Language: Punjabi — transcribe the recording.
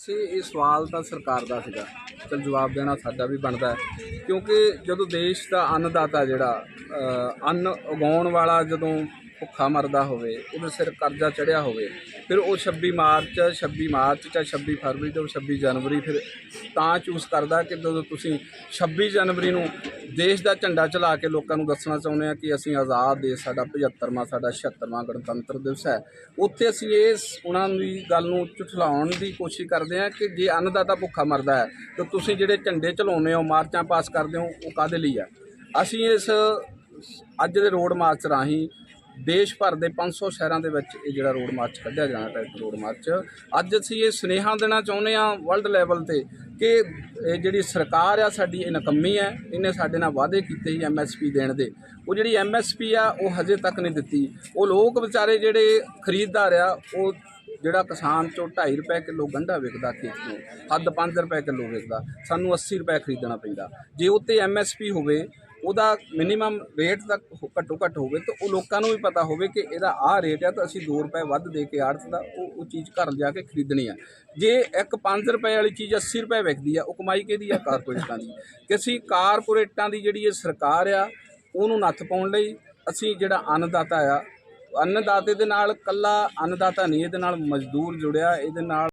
ਸੀ, ਇਹ ਸਵਾਲ ਤਾਂ ਸਰਕਾਰ ਦਾ ਸੀਗਾ। ਚਲ ਜਵਾਬ ਦੇਣਾ ਸਾਡਾ ਵੀ ਬਣਦਾ ਕਿਉਂਕਿ ਜਦੋਂ ਦੇਸ਼ ਦਾ ਅੰਨਦਾਤਾ ਜਿਹੜਾ ਅੰਨ ਉਗਾਉਣ ਵਾਲਾ ਜਦੋਂ ਭੁੱਖਾ ਮਰਦਾ ਹੋਵੇ, ਉਹਦੇ ਸਿਰ ਕਰਜ਼ਾ ਚੜਿਆ ਹੋਵੇ, ਫਿਰ ਉਹ 26 ਮਾਰਚ 26 ਮਾਰਚ ਜਾਂ 26 ਫਰਵਰੀ ਤੋਂ 26 ਜਨਵਰੀ ਫਿਰ ਤਾਂ ਚੂਜ਼ ਕਰਦਾ ਕਿ ਜਦੋਂ ਤੁਸੀਂ 26 ਜਨਵਰੀ ਨੂੰ ਦੇਸ਼ ਦਾ ਝੰਡਾ ਚਲਾ ਕੇ ਲੋਕਾਂ ਨੂੰ ਦੱਸਣਾ ਚਾਹੁੰਦੇ ਆ ਕਿ ਅਸੀਂ ਆਜ਼ਾਦ ਦੇਸ਼, ਸਾਡਾ 75ਵਾਂ ਸਾਡਾ 76ਵਾਂ ਗਣਤੰਤਰ ਦਿਵਸ ਹੈ। ਉੱਥੇ ਅਸੀਂ ਇਸ, ਉਹਨਾਂ ਦੀ ਗੱਲ ਨੂੰ ਝੁਠਲਾਉਣ ਦੀ ਕੋਸ਼ਿਸ਼ ਕਰਦੇ ਆ ਕਿ ਜੇ ਅੰਨਦਾਤਾ ਭੁੱਖਾ ਮਰਦਾ ਹੈ, ਤਾਂ ਤੁਸੀਂ ਜਿਹੜੇ ਝੰਡੇ ਚਲਾਉਂਦੇ ਹੋ, ਮਾਰਚਾਂ ਪਾਸ ਕਰਦੇ ਹੋ, ਉਹ ਕਾਦੇ ਲਈ ਆ ਅਸੀਂ ਇਸ ਅੱਜ ਦੇ ਰੋਡ ਮਾਰਚ ਰਾਹੀਂ ਦੇਸ਼ ਭਰ ਦੇ 500 ਸ਼ਹਿਰਾਂ ਦੇ ਵਿੱਚ ਇਹ ਜਿਹੜਾ ਰੋਡ ਮਾਰਚ ਕੱਢਿਆ ਜਾਣਾ ਟਰੈਕਟਰ ਰੋਡ ਮਾਰਚ। ਅੱਜ ਅਸੀਂ ਇਹ ਸੁਨੇਹਾ ਦੇਣਾ ਚਾਹੁੰਦੇ ਆ ਵਰਲਡ ਲੈਵਲ ਤੇ ਕਿ ਇਹ ਜਿਹੜੀ ਸਰਕਾਰ ਆ, ਸਾਡੀ ਇਹ ਨਕੰਮੀ ਹੈ, ਇਹਨੇ ਸਾਡੇ ਨਾਲ ਵਾਅਦੇ ਕੀਤੇ ਸੀ ਐਮਐਸਪੀ ਦੇਣ ਦੇ। ਉਹ ਜਿਹੜੀ ਐਮਐਸਪੀ ਆ, ਉਹ ਹਜੇ ਤੱਕ ਨਹੀਂ ਦਿੱਤੀ। ਉਹ ਲੋਕ ਵਿਚਾਰੇ ਜਿਹੜੇ ਖਰੀਦਦਾਰ ਆ, ਉਹ ਜਿਹੜਾ ਕਿਸਾਨ ਚੋਂ 2.5 ਰੁਪਏ ਕਿਲੋ ਗੰਢਾ ਵਿਕਦਾ ਖੇਤ ਤੋਂ, ਹੱਦ 5 ਰੁਪਏ ਕਿਲੋ ਵਿਕਦਾ, ਸਾਨੂੰ 80 ਰੁਪਏ ਖਰੀਦਣਾ ਪੈਂਦਾ। ਜੇ ਉੱਤੇ ਐਮਐਸਪੀ ਹੋਵੇ ਉਹਦਾ ਮਿਨੀਮਮ ਰੇਟ ਤੱਕ ਘੱਟੋ ਘੱਟ ਹੋਵੇ ਤਾਂ ਉਹ ਲੋਕਾਂ ਨੂੰ ਵੀ ਪਤਾ ਹੋਵੇ ਕਿ ਇਹਦਾ ਆਹ ਰੇਟ ਆ ਤਾਂ ਅਸੀਂ 2 ਰੁਪਏ ਵੱਧ ਦੇ ਕੇ ਆੜਤ ਦਾ ਉਹ ਉਹ ਚੀਜ਼ ਘਰ ਜਾ ਕੇ ਖਰੀਦਣੀ ਆ। ਜੇ ਇੱਕ 5 ਰੁਪਏ ਵਾਲੀ ਚੀਜ਼ 80 ਰੁਪਏ ਵਿਕਦੀ ਆ, ਉਹ ਕਮਾਈ ਕਿਹਦੀ ਆ? ਕਾਰਪੋਰੇਟਾਂ ਦੀ। ਕਿ ਅਸੀਂ ਕਾਰਪੋਰੇਟਾਂ ਦੀ ਜਿਹੜੀ ਇਹ ਸਰਕਾਰ ਆ, ਉਹਨੂੰ ਨੱਥ ਪਾਉਣ ਲਈ ਅਸੀਂ ਜਿਹੜਾ ਅੰਨਦਾਤਾ ਆ, ਅੰਨਦਾਤੇ ਦੇ ਨਾਲ ਕੱਲਾ ਅੰਨਦਾਤਾ ਨਹੀਂ, ਇਹਦੇ ਨਾਲ ਮਜ਼ਦੂਰ ਜੁੜਿਆ, ਇਹਦੇ ਨਾਲ